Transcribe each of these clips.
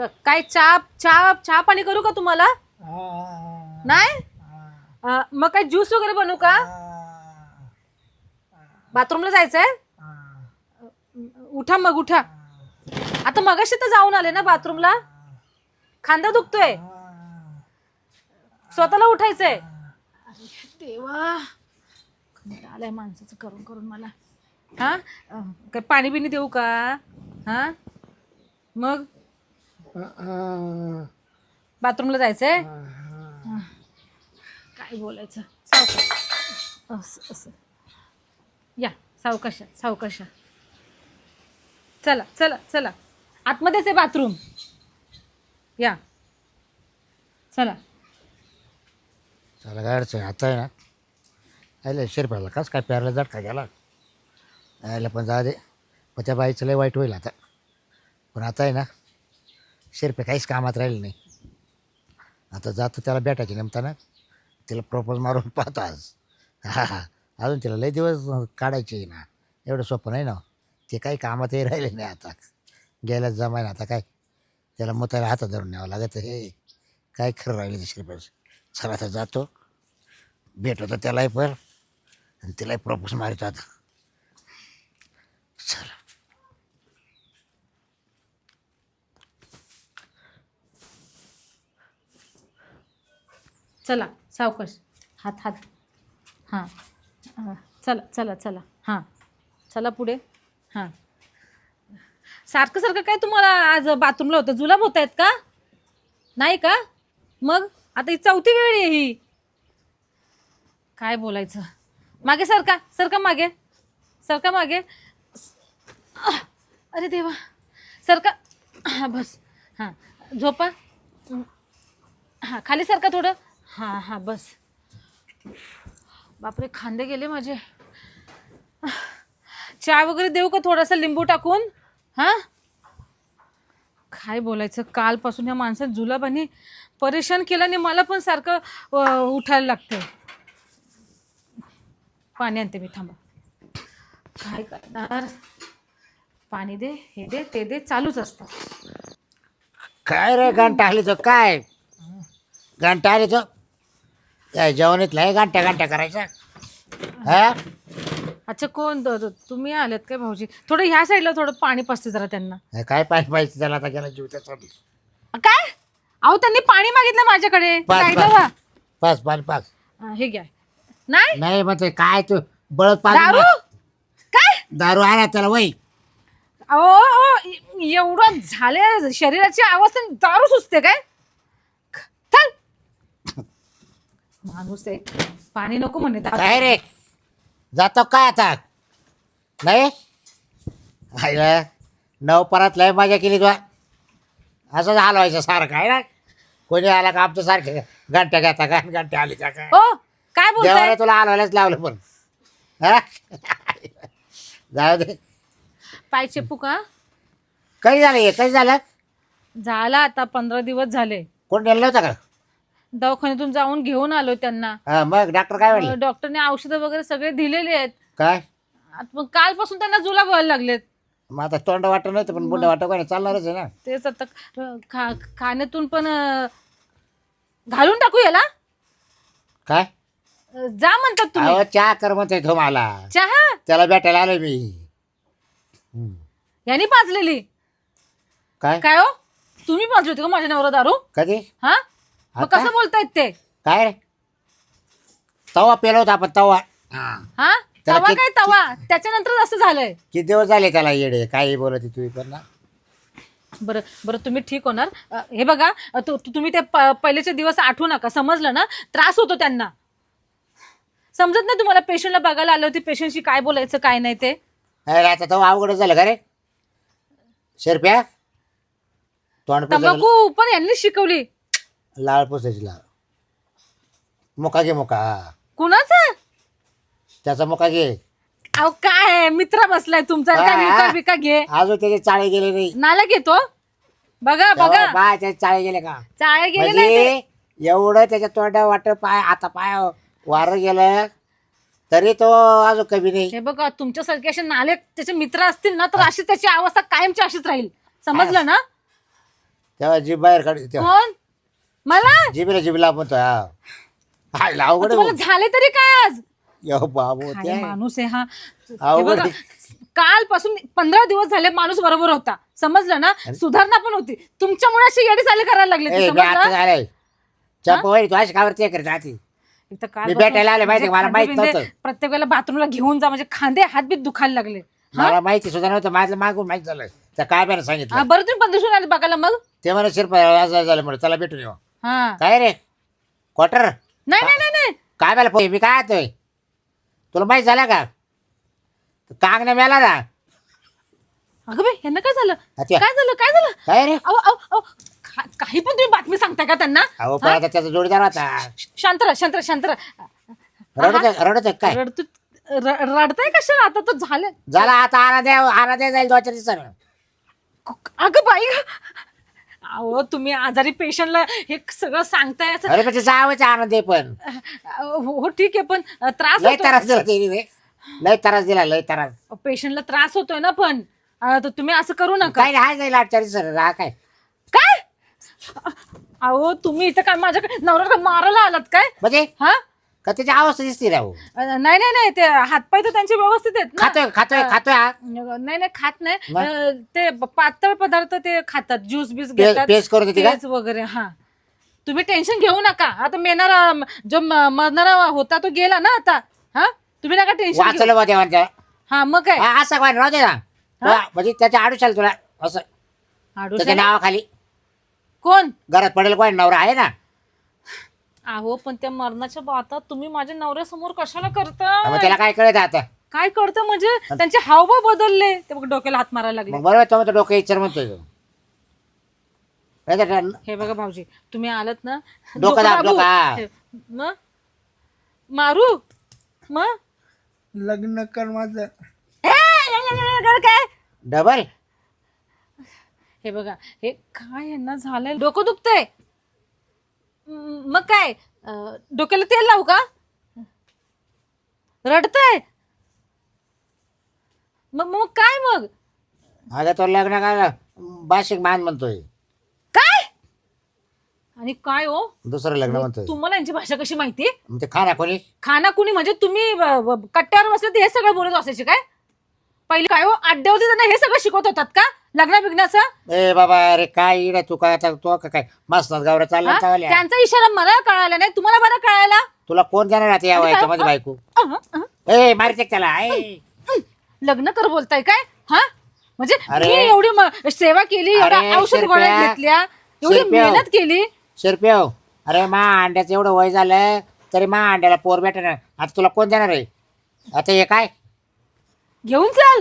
क- काय चहा चहा चहा पाणी करू का तुम्हाला? नाही? अं, मग काय ज्यूस वगैरे बनवू का? बाथरूमला जायचंय? उठा मग उठा. आता मगाशी तर जाऊन आले ना बाथरूमला? खांदा दुखतोय. स्वतःला उठायचंय. देवा. कंटाळा आलाय माणसाचं करून करून मला. हा? अं, काय पाणी बिणी देऊ का? हा? मग? बाथरूमला जायचंय. काय बोलायचं? सावकाश. असं असं. या सावकाशा सावकाशा. चला चला चला. आतमध्येच आहे बाथरूम. या. चला. चला काय अडचण आता आहे ना. आयला शिरपाला. काच काय प्यारला झटका गेला? आयला पण जा दे. पण त्या बाईचं लय वाईट होईल आता. पण आता आहे ना शिरपे काहीच कामात राहिले नाही. आता जातो त्याला भेटायच्या नेमताना. तिला प्रपोज मारून पाहतो आज. हा हा. अजून तिला लय दिवस काढायचे आहे ना. एवढं सोपं नाही ना. ते काही कामातही राहिले नाही आता. गेल्याच जमाय ना आता काय? त्याला मुताला हातात धरून न्यावं लागत हे काय खरं राहिलं ते शिरपेचं चला आता जातो. भेट होतं त्यालाही पण. आणि तिलाही प्रपोज मारतो आता. चला. चला सावकाश. हात हात. हां. चला चला चला. हां. चला पुढे. हां. सारखं सारखं काय तुम्हाला आज बाथरूमला होतं? जुलाब होत आहेत का? नाही का? मग? आता ही चौथी वेळ आहे ही. काय बोलायचं? मागे सरका सरका मागे? सरका मागे? अरे देवा. सरका हां बस. हां. झोपा. हां खाली सरका थोडं? हां हां बस. बापरे खांदे गेले माझे. चहा वगैरे देऊ का थोडासा लिंबू टाकून? हां? काय बोलायचं कालपासून या माणसाने जुलाबाने परेशान केलं आणि मला पण सारखं उठायला लागतं पाणी आणते मी थांबा. काय करणार? पाणी दे हे दे ते दे चालूच असतं. काय रे घंटा आली तो काय? घंटा आली तो काय जेवणीतला आहे घंटा घंटा करायचा? हा? अच्छा कोण? द- द- तुम्ही आलेत काय भाऊजी? थोडं ह्या साईडला थोडं पाणी पाचते जरा त्यांना. हे काय पाहिजे पाहिजे त्याला? आता गेला जीव त्यासाठी काय? अहो त्यांनी पाणी मागितलं माझ्याकडे. पाच, साईडला पाच. व्हा. पाच हा, हे घ्या. नाही? नाही मग ते काय तू बळत दारू? काय? दारू आला त्याला वय. अहो अहो, ए- एवढं झाले शरीराची अवस्था दारू सुचते काय चल माणूस आहे पाणी नको म्हणे. काय रे? जातो काय आता? नाही? आईला नऊ परत लय मजा केली तुला. असंच हलवायचं सारखं आहे ना? कोणी आला का आमचं सारखं? घंट्या घेता का? घंटे आली का? काय हो काय बोलताय? देवाला तुला हलवायलाच लावलं पण. हा? जाऊ दे. पाय चेपू का? कधी झालं हे? कधी झालं? झाला आता पंधरा दिवस झाले. कोण नेलं नव्हतं का? दवाखान्यातून जाऊन घेऊन आलो त्यांना. हा मग डॉक्टर काय म्हणले? डॉक्टरने औषधं वगैरे सगळे दिलेले आहेत. काय? आता मग कालपासून त्यांना जुलाब व्हायला लागलेत. मग आता तोंड वाटत नव्हतं पण बुड्डा वाटत काय चालणारच आहे ना. तेच आता अं, खा खाण्यातून पण अं, घालून टाकू याला. काय? अं, जा म्हणतात तुम्ही. अहो चहा कर म्हणतोय तो मला. चहा? त्याला भेटायला आलो मी. हम्म. यांनी पाजलेली. काय? काय हो? तुम्ही पाजली होती का माझ्या नवरा दारू? कधी? हा? मग आता? कसं बोलतायत ते? काय रे? तवा पेलो होता आपण तवा. हा. हा? त्याला तवा कित- काय तवा? त्याच्यानंतर असं झालंय. किती दिवस झाले त्याला येडे? काही बोलत तू पण ना. बरं बरं तुम्ही ठीक होणार. अं, हे बघा अं, तु- तु- तुम्ही ते प- पहिलेचे दिवस आठवू नका. समजलं ना? त्रास होतो त्यांना. समजत नाही तुम्हाला पेशंटला बघायला आलं होती पेशंटशी काय बोलायचं काय नाही ते? अरे आता तवा अवघड झालं का रे? शेरप्या? तोंड तंबाखू पण यांनी शिकवली. लाळ पुसायची लाळ. मुका घे मुका हा. कुणाचं? त्याचा मुका घे. अहो काय? मित्र बसलाय तुमचा. काय हा, मुका. बिका घे. अजून त्याचे चाळे गेले नाही. नाला घेतो बघा बघा. बाय त्याचे चाळे गेले का? चाळे गेले नाही ते. म्हणजे एवढं त्याच्या तोंडा वाट पाय आता पाय वार गेलं. तरी तो अजून कमी नाही. हे बघा तुमच्यासारखे असे नाले त्याचे मित्र असतील ना तर अशी त्याची अवस्था कायमची अशीच राहील. समजलं ना? तेव्हा जीभ बाहेर काढ तेव्हा. कोण? मला? जिबीला जिबीला म्हणतो हा. हाय अवघड तुम्हाला झाले तरी काय आज? यो बाबू काय माणूस आहे हा. हे अवघड बघा, कालपासून पंधरा दिवस झाले माणूस बरोबर होता. समजलं ना? सुधारणा पण होती. तुमच्यामुळे अशी येडी चाले करायला लागले ते, ए, मी आता समजलं झालंय चपवय तू अशी कावर ते करत राहते. इथं काल मी बसून भेटायला आले माहिती म्हणजे मला माहीत खांदे-बिंदे नव्हतं. प्रत्येक वेळेला बाथरूमला घेऊन जा म्हणजे खांदे हात बीत दुखायला लागले? मला माहिती सुद्धा नव्हतं माझं मागून माहीत झालं त्या काय हा, सांगितलं? बरं तुम्ही पण दिसून आले बघायला मग? ते मला शिरप झालं म्हणून त्याला भेटून येऊ. हा. काय रे? क्वार्टर नाही नाही नाही नाही. काय मला पोहे मी काय येतोय तुला माहीत झाला का? कांगण्या मेला ना. अगं बाई यांना काय झालं? अच्छा. काय झालं काय झालं? काय रे? अहो, अहो, अहो, का- काही पण तुम्ही बातमी सांगताय का त्यांना? अहो त्याचा जोडीदार होता. शांतरा शांतरा शांतरा रडत रडत काय? रडतो र- रडताय कशाला? आता तर झालं. झाला आता आना द्या जाईल दोन चार दिवसानं अगं बाई अहो तुम्ही आजारी पेशंटला हे सगळं सांगताय असं- अरे पण तिचा आवाज आनंद आहे पण. हो ठीक आहे पण अ, त्रास लय त्रास दिला तिने रे. लय त्रास दिला लय त्रास. पेशंटला त्रास होतोय ना पण अ, तर तुम्ही असं करू नका. काय नाही हाय जाईल दिवसानं राहा काय? काय? अहो तुम्ही इथं काय माझ्याकडे नवरा मारायला आलात काय? म्हणजे? हा? का त्याची अवस्था दिसते राहू अ, नाही नाही नाही ते हातपाय तर त्यांचे व्यवस्थित आहेत ना. खातोय खातोय खातोय हा. नाही नाही खात नाही. मग? अ, ते ब- पातळ पदार्थ ते खातात ज्यूस बीस पे- घेतात. पेस्ट करून देते का? तेच वगैरे हा. तुम्ही टेन्शन घेऊ नका. आता मेनारा जो म- मरणारा होता तो गेला ना आता. हा? तुम्ही नका टेन्शन वाचलं बा देवांच्या हा मग काय? हा, असं काय राहू दे ना. तुला- म्हणजे त्याच्या आडूशाल तुला असं. त्याच्या? नावाखाली. कोण? घरात पडेल कोण? नवरा आहे ना. अहो पण त्या मरणाच्या बातात तुम्ही माझ्या नवऱ्यासमोर कशाला मग करता त्याला काय कळत आता? काय करतं म्हणजे? त्यांचे हावभाव बदलले. ते बघ डोक्याला हात मारायला लागले. मग बरोबर तो म्हणतो डोकं इच्छर म्हणतोय तो. नाही तर हे बघा भाऊजी तुम्ही आलात ना डोकं दाब, दाबू. डोकं. हे, मग मारू? मग लग्न कर माझं. ए, ए, ए, ए, काय? डबल? हे बघा हे काय यांना झालंय? डोकं दुखतंय. म- मग काय? अं, डोक्याला तेल लावू का? रडतय? मग मग काय मग? अगं तो लग्न काय बाशिक मान म्हणतोय. काय? आणि काय हो? दुसरं लग्न म्हणतोय. तुम्हाला यांची भाषा कशी माहिती? मग ते खाना कोणी? खाना कुणी? म्हणजे तुम्ही ब- ब- कट्ट्यावर बसले ते हे सगळं बोलत असायचे काय? पहिले काय हो अड्ड्यावरती त्यांना हे सगळं शिकवत होतात का? लग्न बिग्नाचं ए बाबा अरे काय इडे तू काय आता तो का काय? मसनात गावरा चालला हा? त्यांचा इशारा मला कळाला नाही तुम्हाला बरं कळायला? तुला कोण देणार आता या आणि काय? वयाच्यामध्ये बायको? अहं, अहं. ए मारते त्याला लग्न कर बोलताय काय? हा? म्हणजे अरे. मी एवढी म- सेवा केली अरे, एवढ्या औषध शिरप्या. गोळ्या घेतल्या एवढी शिरप्या. मेहनत केली. शिरप्यो अरे मा अंड्याचं एवढं वय झालं तरी मा अंड्याला पोर भेटणार. आता तुला कोण देणार आहे? आता हे काय? घेऊन चाल.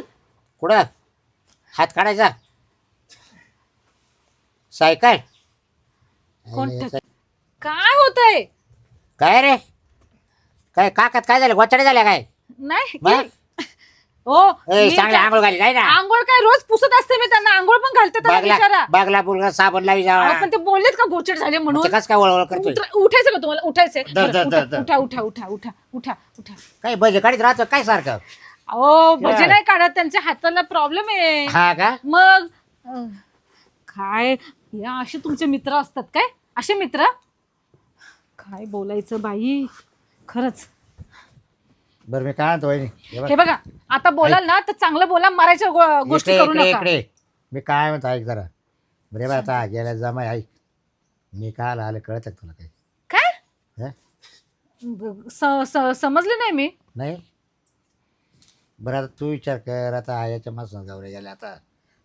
कुठं? हात काढायचा. सायकल. कोणतं? काय होतंय? काय रे? काय काकात काय झालं? गोचाडे झाल्या काय? नाही मग? हो ए मी चांगले काय- आंघोळ घाली जाय ना? आंघोळ काय रोज पुसत असते मी त्यांना. आंघोळ पण घालते त्यांना बागला बुलगा साबण लावी जावा अहो, पण ते बोललेत का गोचड झाले म्हणून? कस काय वळवळ करतोय? उठ- उठायचं का तुम्हाला? उठायचंय. दर, बरं, दर, उठा. उठा उठा उठा उठा उठा. काय भजे काढीत राहतो काय सारखं? अहो भजे? नाही काढत त्यांच्या हाताला प्रॉब्लेम आहे. हा का? मग अं, काय? या असे तुमचे मित्र असतात काय? असे मित्र? काय बोलायचं बाई? खरंच. बरं मी काय म्हणतो वहिनी? हे बघ. हे बघा आता बोलाल ना तर चांगलं बोला मारायच्या गो- गोष्टी इकडे करू इकडे नका. इकडे. मी काय म्हणतो ऐक जरा. बरे बा आता गेल्या जमाय ऐक. मी काय आलं कळत तुला काही? काय? हं? ब- स- स- समजले नाही मी. नाही? बरं आता तू विचार कर आता आयाच्या मसन गावरे गेल्या आता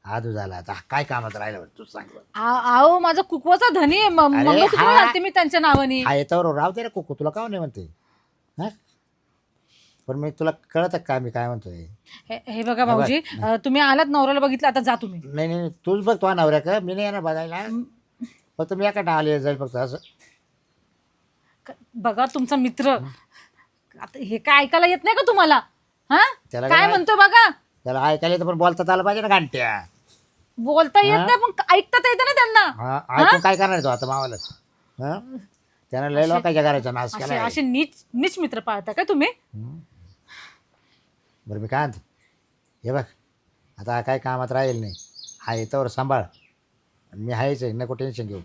आदू झाला आता काय कामात राहिलं बरं, तू सांग बरं. आ- अहो माझा कुकवाचा धनी आहे म- अरे, मंगळसूत्र हा. घालते मी त्यांच्या नावाने. हा येतावर राव दे रे कुकू तुला का नाही म्हणते? हा? पण मी तुला कळत का मी काय म्हणतोय? हे हे बघा भाऊजी अं, तुम्ही आलात नवऱ्याला बघितलं आता जा तुम्ही. नाही नाही नाही, तूच बघ तो नवऱ्या का? मी नाही येणार बघायला. फक्त मी एका आले जाईल फक्त असं. क- बघा तुमचा मित्र. आता हे काय ऐकायला येत नाही का तुम्हाला? हा? त्याला काय काय- म्हणतो बघा? त्याला ऐकायला तर पण बोलता आलं पाहिजे ना घंट्या. बोलता येत हा? नाही पण ऐकता येतं ना त्यांना. हा ऐकून काय करणार तो आता मावाला? हा? त्यानं लय लोकांच्या घराचा नाश असे केला असे नीच नीच मित्र पाळता काय तुम्ही? बरं मी काय म्हणतो? हे बघ आता काय कामात राहील नाही. हा येतावर सांभाळ. मी आहेच आहे नको टेन्शन घेऊ.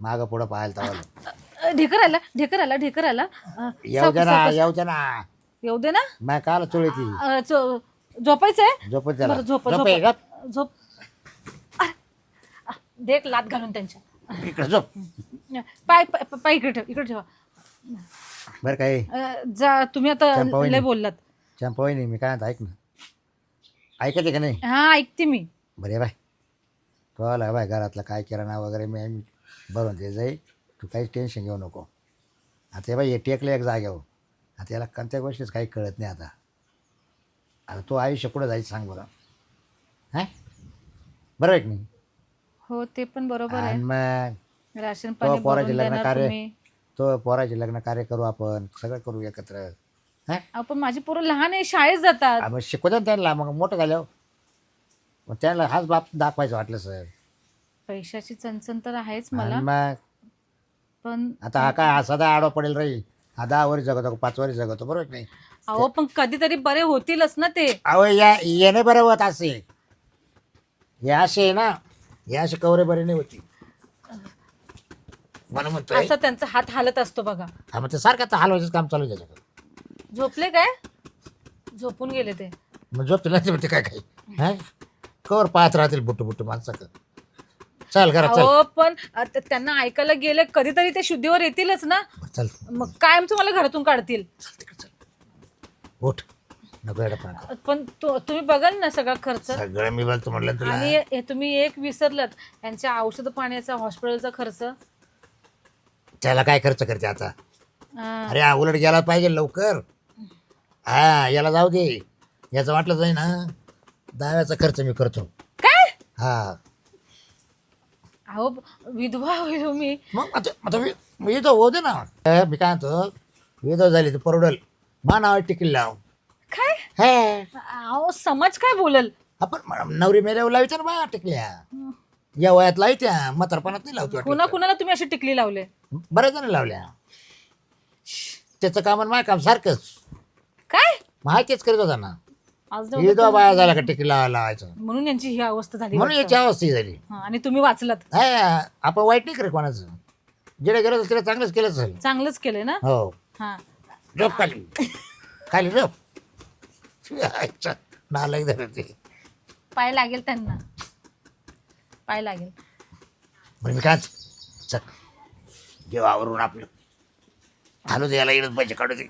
मागं पुढं पाहायला तवाला ढेकर आला ढेकर आला ढेकर आला अ, येऊ दे ना येऊ दे ना. येऊ दे ना. मग काल चोळी ती. अ, झो- झोपायचंय? झोपत त्याला बरं झोप झोप झोप. आहे का? झोप. अ, अ, दे एक लात घालून त्यांच्या. इकडे झोप. पाय पाय पाय इकडे ठेव इकडे ठेवा. बरं काय अ, जा तुम्ही आता. लय बोललात. चंपाई नाही मी काय म्हणतो ऐक ना. ऐकते का नाही? हा ऐकते मी. बरे बाय. आला बाय घरातलं काय किराणा वगैरे मी आम्ही भरून ते जाई. तू काहीच टेन्शन घेऊ नको. आता हे बाई हे टेकलं एक जागेवर. आता याला कोणत्या गोष्टीच काही कळत नाही आता. आता तो आयुष्य कुठं जायचं सांग बरं. हां? बरोबर आहे की नाही? हो ते पण बरोबर आहे. मग राशन तो पाणी पोराचे भरून लग्न देणार कार्य तुम्ही. तो पोराचे लग्न कार्य करू आपण सगळं करू एकत्र. हां? आपण माझी पोरं लहान आहे शाळेत जातात. मग शिकू द्या ना त्यांना मग मोठं झाल्यावर. मग त्यांना हाच बाप दाखवायचं वाटलं सर. पैशाची चणचण तर आहेच मला. मग पण आता हा काय हा सदा आडवा पडेल राहील. हा दहा वरी जगतो पाच वरी जगतो बरोबर की नाही? अहो पण कधीतरी बरे होतीलच ना ते. अहो या येणे बरं होत असे. हे असे आहे ना हे असे कवरे बरे नाही होती. म्हणून म्हणतोय असं त्यांचा हात हालत असतो बघा. हा मग ते सारखं आता हलवायचं काम चालू आहे त्याच्याकडे. झोपले काय? झोपून गेले ते. मग नाही म्हणते काय काय? हा? कवर पाहत राहतील बुट्टू बुट्टू माणसं चल घरात चल. अहो पण आता त्यांना ऐकायला गेले कधीतरी ते शुद्धीवर येतीलच ना. चल. मग कायम तुम्हाला घरातून काढतील. चल तिकडे चल. उठ. नको येडा पण पण तु- तुम्ही बघाल ना सगळा खर्च? सगळं मी तुला. आणि हे तुम्ही एक विसरलात यांच्या औषध पाण्याचा हॉस्पिटलचा खर्च? त्याला काय खर्च करते आता. अरे हा उलट गेला पाहिजे लवकर. हा याला जाऊ दे. याचं वाटलं जाई ना दहाव्याचा खर्च मी करतो. काय? हा. अहो विधवा होईल हो मी. मग आता आता मी होऊ दे ना. मी काय म्हणतो विधव झाली तर परवडल. मा नाव टिकील लाव काय? हे. अहो समाज काय बोलल? आपण म- नवरी मेल्यावर लावायच्या ना बा टिकल्या. या वयात लावत्या म्हातारपणात नाही लावतो कुणा कुणाला तुम्ही अशी टिकली लावले? बऱ्याच जण लावल्या. त्याचं काम आणि माझं काम सारखंच. काय? माहितीच करीत होता ना. आज न विधवा बाया झाला का टिकी लावा लावायचं? म्हणून यांची ही अवस्था झाली म्हणून वाटतं. याची अवस्था ही झाली. हा, आणि तुम्ही वाचलात. हा आपण वाईट नाही करे कोणाचं. जेडे गेलं तिला चांगलंच केलं असेल चांगलंच केलंय ना? हो. हा. झोप खाली. खाली झोप. अच्छा, नालायक झालं ते पाय लागेल त्यांना. पाय लागेल. बरं मी काय? चल. देव आवरून आपलं. घालू दे याला इकडं पैसे काढू दे.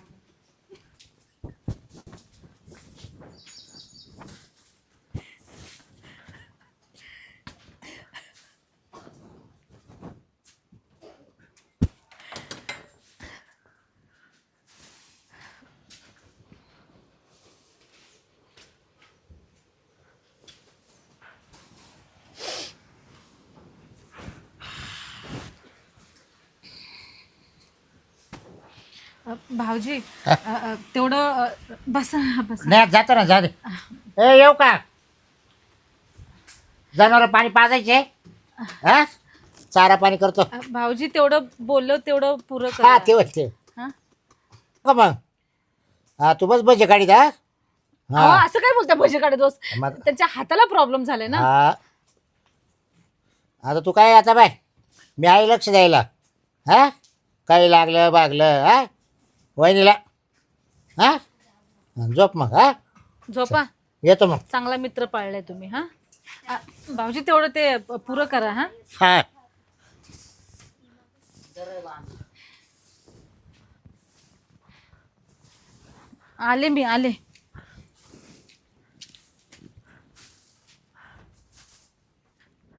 भाऊजी अ, अ, तेवढं अ, बसा बसा. नाही जातो ना जा दे. ए येऊ का? जनावर पाणी पाजायचे? हा? चारा पाणी करतो. अ, भाऊजी तेवढं बोललो तेवढं पुरं हा करा ते हा? का मग? हा तू बस बजे गाडीत हा? अहो, हा असं काय बोलता भजे काढत बस? मग- त्यांच्या हाताला प्रॉब्लेम झालाय ना. हा. आता तू काय आता बाय? मी आहे लक्ष द्यायला. हा? काही लागलं बागलं हा? वहिनीला. हा? झोप मग हा? झोपा. येतो मग. चांगला मित्र पाळलाय तुम्ही हा? भाऊजी तेवढं ते प- पुरं करा हा? हा. आले मी आले.